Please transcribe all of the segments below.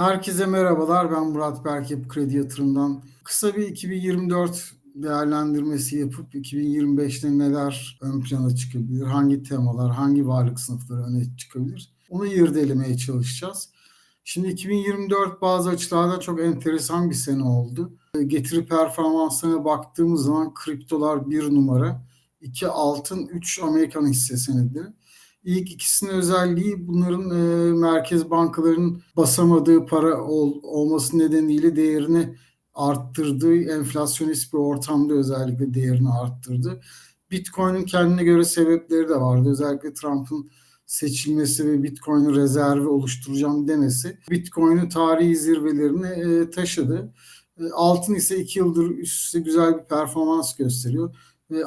Herkese merhabalar. Ben Murat Berkep Kredi Yatırım'dan. Kısa bir 2024 değerlendirmesi yapıp 2025'te neler ön plana çıkabilir, hangi temalar, hangi varlık sınıfları öne çıkabilir onu irdelemeye çalışacağız. Şimdi 2024 bazı açılardan çok enteresan bir sene oldu. Getiri performanslarına baktığımız zaman kriptolar bir numara, iki altın, üç Amerikan hisse senedi. İlk ikisinin özelliği bunların e, merkez bankalarının basamadığı para ol, olması nedeniyle değerini arttırdığı, enflasyonist bir ortamda özellikle değerini arttırdı. Bitcoin'in kendine göre sebepleri de vardı. Özellikle Trump'ın seçilmesi ve Bitcoin'in rezervi oluşturacağım demesi Bitcoin'in tarihi zirvelerine e, taşıdı. E, altın ise iki yıldır üst üste güzel bir performans gösteriyor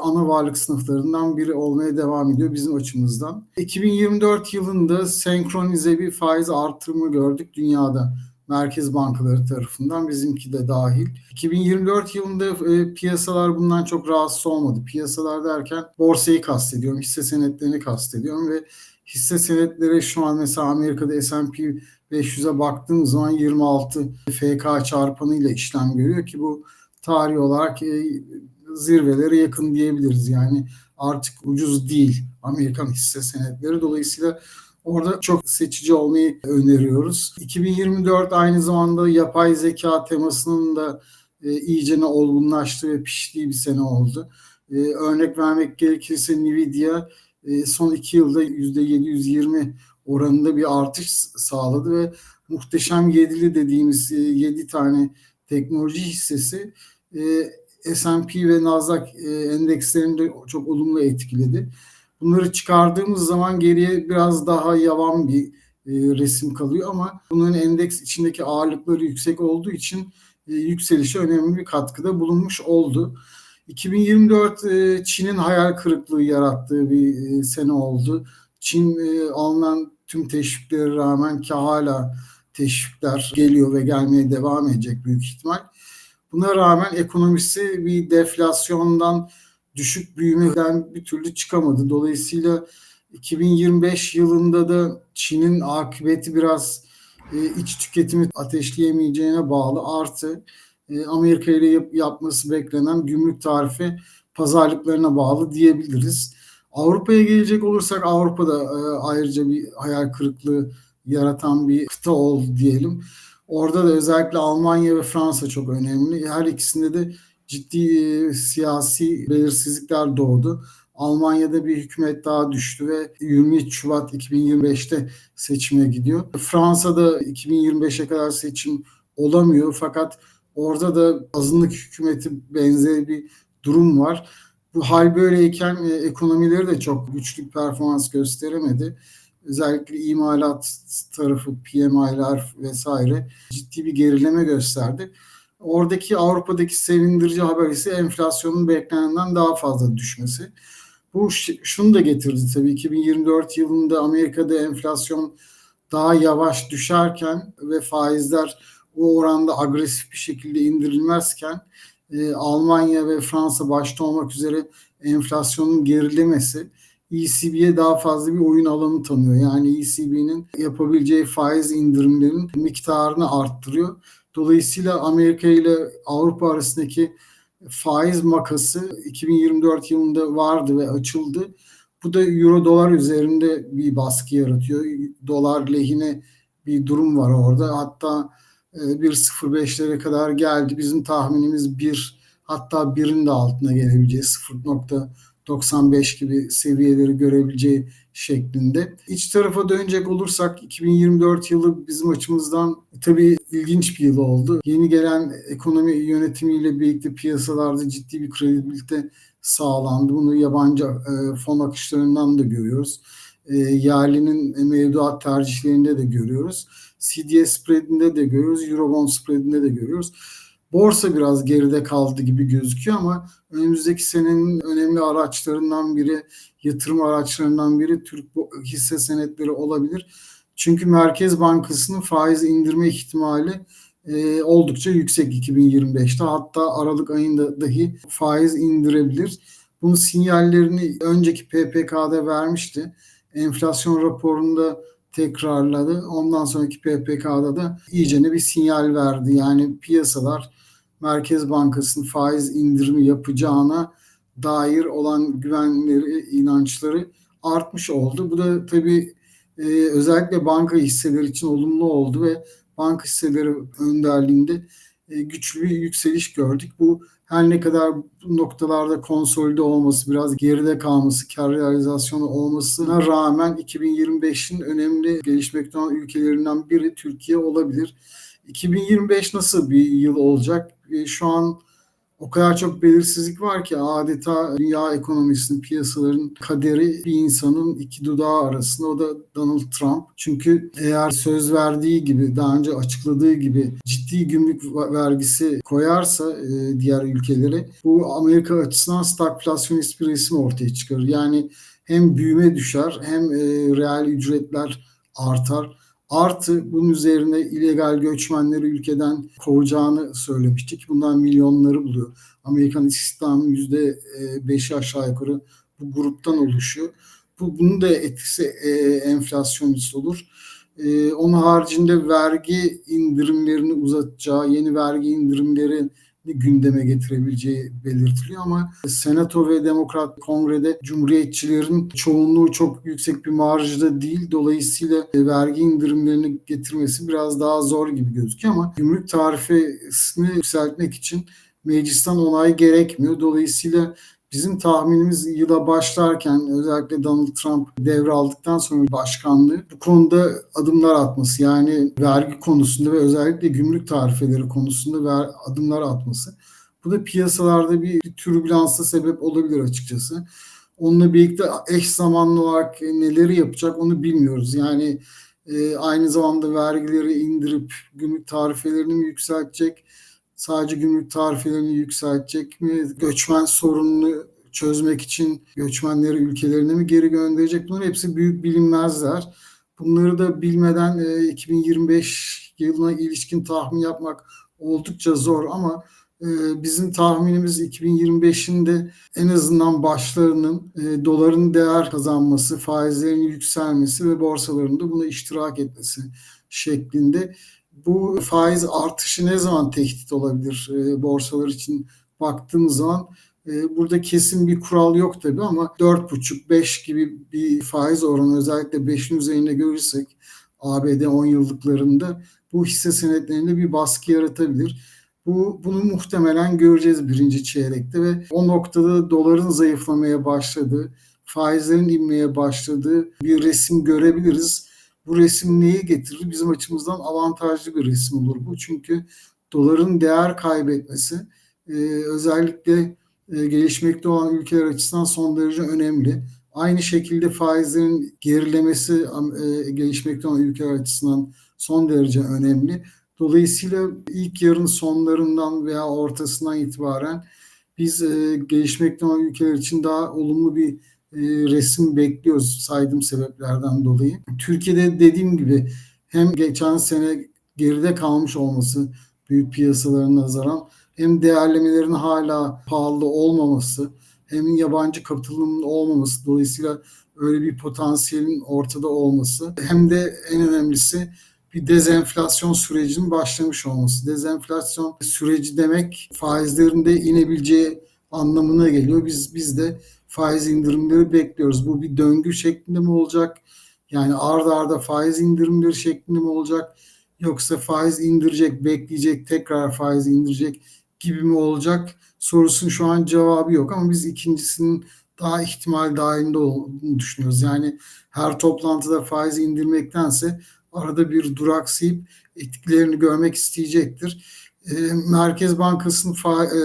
ana varlık sınıflarından biri olmaya devam ediyor bizim açımızdan. 2024 yılında senkronize bir faiz artırımı gördük dünyada merkez bankaları tarafından bizimki de dahil. 2024 yılında e, piyasalar bundan çok rahatsız olmadı. Piyasalar derken borsayı kastediyorum, hisse senetlerini kastediyorum ve hisse senetleri şu an mesela Amerika'da S&P 500'e baktığımız zaman 26 FK çarpanıyla işlem görüyor ki bu tarih olarak e, zirvelere yakın diyebiliriz. Yani artık ucuz değil Amerikan hisse senetleri. Dolayısıyla Orada çok seçici olmayı öneriyoruz. 2024 aynı zamanda yapay zeka temasının da e, iyicene olgunlaştığı ve piştiği bir sene oldu. E, örnek vermek gerekirse Nvidia e, son iki yılda %720 oranında bir artış sağladı ve muhteşem yedili dediğimiz e, 7 tane teknoloji hissesi e, S&P ve Nasdaq e, endekslerini de çok olumlu etkiledi. Bunları çıkardığımız zaman geriye biraz daha yavan bir e, resim kalıyor ama bunların endeks içindeki ağırlıkları yüksek olduğu için e, yükselişe önemli bir katkıda bulunmuş oldu. 2024 e, Çin'in hayal kırıklığı yarattığı bir sene oldu. Çin alınan tüm teşviklere rağmen ki hala teşvikler geliyor ve gelmeye devam edecek büyük ihtimal. Buna rağmen ekonomisi bir deflasyondan düşük büyümeden bir türlü çıkamadı. Dolayısıyla 2025 yılında da Çin'in akıbeti biraz e, iç tüketimi ateşleyemeyeceğine bağlı. Artı e, Amerika ile yap, yapması beklenen gümrük tarifi pazarlıklarına bağlı diyebiliriz. Avrupa'ya gelecek olursak Avrupa'da e, ayrıca bir hayal kırıklığı yaratan bir kıta oldu diyelim. Orada da özellikle Almanya ve Fransa çok önemli. Her ikisinde de ciddi e, siyasi belirsizlikler doğdu. Almanya'da bir hükümet daha düştü ve 23 Şubat 2025'te seçime gidiyor. Fransa'da 2025'e kadar seçim olamıyor fakat orada da azınlık hükümeti benzeri bir durum var. Bu hal böyleyken e, ekonomileri de çok güçlü performans gösteremedi. Özellikle imalat tarafı, PMI'ler vesaire ciddi bir gerileme gösterdi. Oradaki Avrupa'daki sevindirici haber ise enflasyonun beklenenden daha fazla düşmesi. Bu şunu da getirdi tabii 2024 yılında Amerika'da enflasyon daha yavaş düşerken ve faizler o oranda agresif bir şekilde indirilmezken e, Almanya ve Fransa başta olmak üzere enflasyonun gerilemesi ECB'ye daha fazla bir oyun alanı tanıyor. Yani ECB'nin yapabileceği faiz indirimlerinin miktarını arttırıyor Dolayısıyla Amerika ile Avrupa arasındaki faiz makası 2024 yılında vardı ve açıldı. Bu da euro dolar üzerinde bir baskı yaratıyor. Dolar lehine bir durum var orada. Hatta 1.05'lere kadar geldi. Bizim tahminimiz 1 hatta birin de altına gelebileceği 0. 95 gibi seviyeleri görebileceği şeklinde. İç tarafa dönecek olursak 2024 yılı bizim açımızdan tabii ilginç bir yıl oldu. Yeni gelen ekonomi yönetimiyle birlikte piyasalarda ciddi bir kredibilite sağlandı. Bunu yabancı e, fon akışlarından da görüyoruz. E, yerlinin mevduat tercihlerinde de görüyoruz. CDS spreadinde de görüyoruz. Eurobond spreadinde de görüyoruz. Borsa biraz geride kaldı gibi gözüküyor ama önümüzdeki senenin önemli araçlarından biri, yatırım araçlarından biri Türk hisse senetleri olabilir. Çünkü Merkez Bankası'nın faiz indirme ihtimali e, oldukça yüksek 2025'te. Hatta Aralık ayında dahi faiz indirebilir. Bunun sinyallerini önceki PPK'da vermişti. Enflasyon raporunda tekrarladı. Ondan sonraki PPK'da da iyicene bir sinyal verdi. Yani piyasalar Merkez Bankası'nın faiz indirimi yapacağına dair olan güvenleri, inançları artmış oldu. Bu da tabii e, özellikle banka hisseleri için olumlu oldu ve banka hisseleri önderliğinde e, güçlü bir yükseliş gördük. Bu her ne kadar bu noktalarda konsolide olması, biraz geride kalması, kar realizasyonu olmasına rağmen 2025'in önemli gelişmekte olan ülkelerinden biri Türkiye olabilir. 2025 nasıl bir yıl olacak? E, şu an o kadar çok belirsizlik var ki adeta dünya ekonomisinin, piyasaların kaderi bir insanın iki dudağı arasında o da Donald Trump. Çünkü eğer söz verdiği gibi, daha önce açıkladığı gibi ciddi gümrük vergisi koyarsa e, diğer ülkelere bu Amerika açısından stagflasyonist bir resim ortaya çıkarır. Yani hem büyüme düşer hem e, reel ücretler artar Artı bunun üzerine illegal göçmenleri ülkeden kovacağını söylemiştik. Bundan milyonları buluyor. Amerikan istihdamının yüzde beşi aşağı yukarı bu gruptan oluşuyor. Bu, bunun da etkisi e, enflasyonist olur. E, onun haricinde vergi indirimlerini uzatacağı, yeni vergi indirimleri gündeme getirebileceği belirtiliyor ama Senato ve Demokrat Kongre'de Cumhuriyetçilerin çoğunluğu çok yüksek bir marjda değil. Dolayısıyla vergi indirimlerini getirmesi biraz daha zor gibi gözüküyor ama gümrük tarifesini yükseltmek için meclisten onay gerekmiyor. Dolayısıyla Bizim tahminimiz yıla başlarken özellikle Donald Trump devraldıktan sonra başkanlığı bu konuda adımlar atması yani vergi konusunda ve özellikle gümrük tarifeleri konusunda ver, adımlar atması. Bu da piyasalarda bir, bir türbülansa sebep olabilir açıkçası. Onunla birlikte eş zamanlı olarak neleri yapacak onu bilmiyoruz. Yani e, aynı zamanda vergileri indirip gümrük tarifelerini mi yükseltecek? Sadece gümrük tarifelerini yükseltecek mi? Göçmen sorununu çözmek için göçmenleri ülkelerine mi geri gönderecek? Bunların hepsi büyük bilinmezler. Bunları da bilmeden e, 2025 yılına ilişkin tahmin yapmak oldukça zor ama e, bizim tahminimiz 2025'in de en azından başlarının e, doların değer kazanması, faizlerin yükselmesi ve borsaların da buna iştirak etmesi şeklinde bu faiz artışı ne zaman tehdit olabilir e, borsalar için baktığımız zaman e, burada kesin bir kural yok tabi ama 4,5-5 gibi bir faiz oranı özellikle 5'in üzerinde görürsek ABD 10 yıllıklarında bu hisse senetlerinde bir baskı yaratabilir. Bu bunu muhtemelen göreceğiz birinci çeyrekte ve o noktada doların zayıflamaya başladığı, faizlerin inmeye başladığı bir resim görebiliriz. Bu resim neyi getirir? Bizim açımızdan avantajlı bir resim olur bu. Çünkü doların değer kaybetmesi e, özellikle e, gelişmekte olan ülkeler açısından son derece önemli. Aynı şekilde faizlerin gerilemesi e, gelişmekte olan ülkeler açısından son derece önemli. Dolayısıyla ilk yarın sonlarından veya ortasından itibaren biz e, gelişmekte olan ülkeler için daha olumlu bir resim bekliyoruz saydığım sebeplerden dolayı. Türkiye'de dediğim gibi hem geçen sene geride kalmış olması büyük piyasaların nazaran hem değerlemelerin hala pahalı olmaması hem yabancı katılımın olmaması dolayısıyla öyle bir potansiyelin ortada olması hem de en önemlisi bir dezenflasyon sürecinin başlamış olması. Dezenflasyon süreci demek faizlerinde inebileceği anlamına geliyor. Biz biz de faiz indirimleri bekliyoruz. Bu bir döngü şeklinde mi olacak? Yani arda arda faiz indirimleri şeklinde mi olacak? Yoksa faiz indirecek, bekleyecek, tekrar faiz indirecek gibi mi olacak? Sorusunun şu an cevabı yok ama biz ikincisinin daha ihtimal dahilinde olduğunu düşünüyoruz. Yani her toplantıda faiz indirmektense arada bir duraksayıp etkilerini görmek isteyecektir. E, Merkez Bankası'nın fa- e,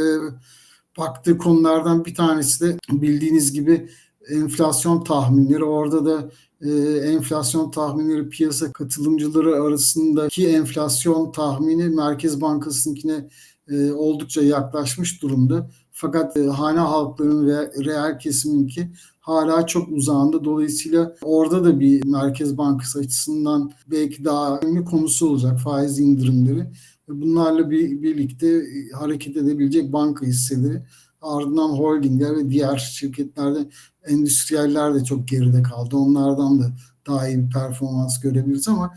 baktığı konulardan bir tanesi de bildiğiniz gibi enflasyon tahminleri. Orada da e, enflasyon tahminleri piyasa katılımcıları arasındaki enflasyon tahmini Merkez Bankası'nkine e, oldukça yaklaşmış durumda. Fakat e, hane halklarının ve reel kesiminki hala çok uzağında. Dolayısıyla orada da bir Merkez Bankası açısından belki daha önemli konusu olacak faiz indirimleri. Bunlarla bir, birlikte hareket edebilecek banka hisseleri ardından holdingler ve diğer şirketlerde endüstriyeller de çok geride kaldı. Onlardan da daha iyi bir performans görebiliriz ama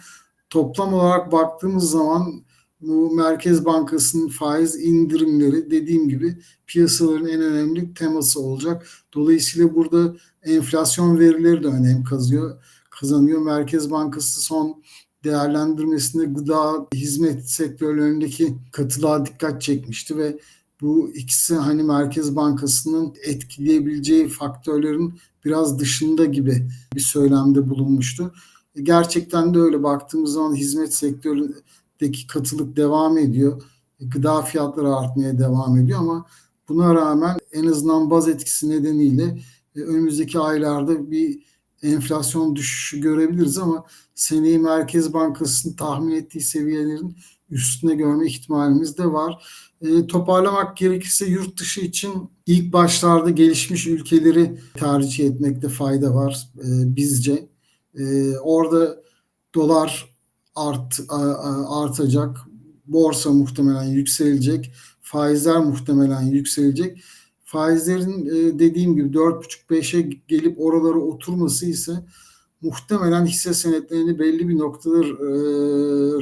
toplam olarak baktığımız zaman bu Merkez Bankası'nın faiz indirimleri dediğim gibi piyasaların en önemli teması olacak. Dolayısıyla burada enflasyon verileri de önem kazıyor, kazanıyor. Merkez Bankası son değerlendirmesinde gıda hizmet sektörlerindeki katılığa dikkat çekmişti ve bu ikisi hani Merkez Bankası'nın etkileyebileceği faktörlerin biraz dışında gibi bir söylemde bulunmuştu. Gerçekten de öyle baktığımız zaman hizmet sektöründeki katılık devam ediyor. Gıda fiyatları artmaya devam ediyor ama buna rağmen en azından baz etkisi nedeniyle önümüzdeki aylarda bir enflasyon düşüşü görebiliriz ama seneyi Merkez Bankası'nın tahmin ettiği seviyelerin üstüne görme ihtimalimiz de var. E, toparlamak gerekirse yurt dışı için ilk başlarda gelişmiş ülkeleri tercih etmekte fayda var e, bizce. E, orada dolar art, artacak, borsa muhtemelen yükselecek, faizler muhtemelen yükselecek. Faizlerin e, dediğim gibi 4,5-5'e gelip oralara oturması ise muhtemelen hisse senetlerini belli bir noktada e,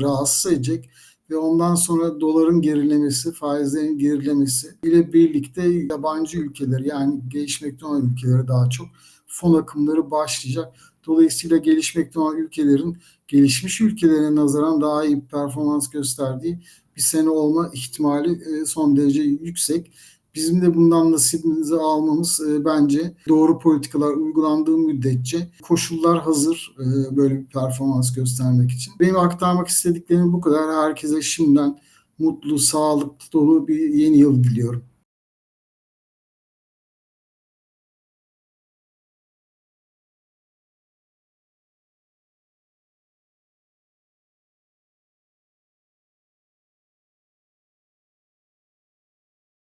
rahatsız edecek ve ondan sonra doların gerilemesi, faizlerin gerilemesi ile birlikte yabancı ülkeler yani gelişmekte olan ülkelere daha çok fon akımları başlayacak. Dolayısıyla gelişmekte olan ülkelerin gelişmiş ülkelere nazaran daha iyi performans gösterdiği bir sene olma ihtimali e, son derece yüksek. Bizim de bundan nasibimizi almamız e, bence doğru politikalar uygulandığı müddetçe koşullar hazır e, böyle bir performans göstermek için. Benim aktarmak istediklerim bu kadar. Herkese şimdiden mutlu, sağlıklı dolu bir yeni yıl diliyorum.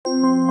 Música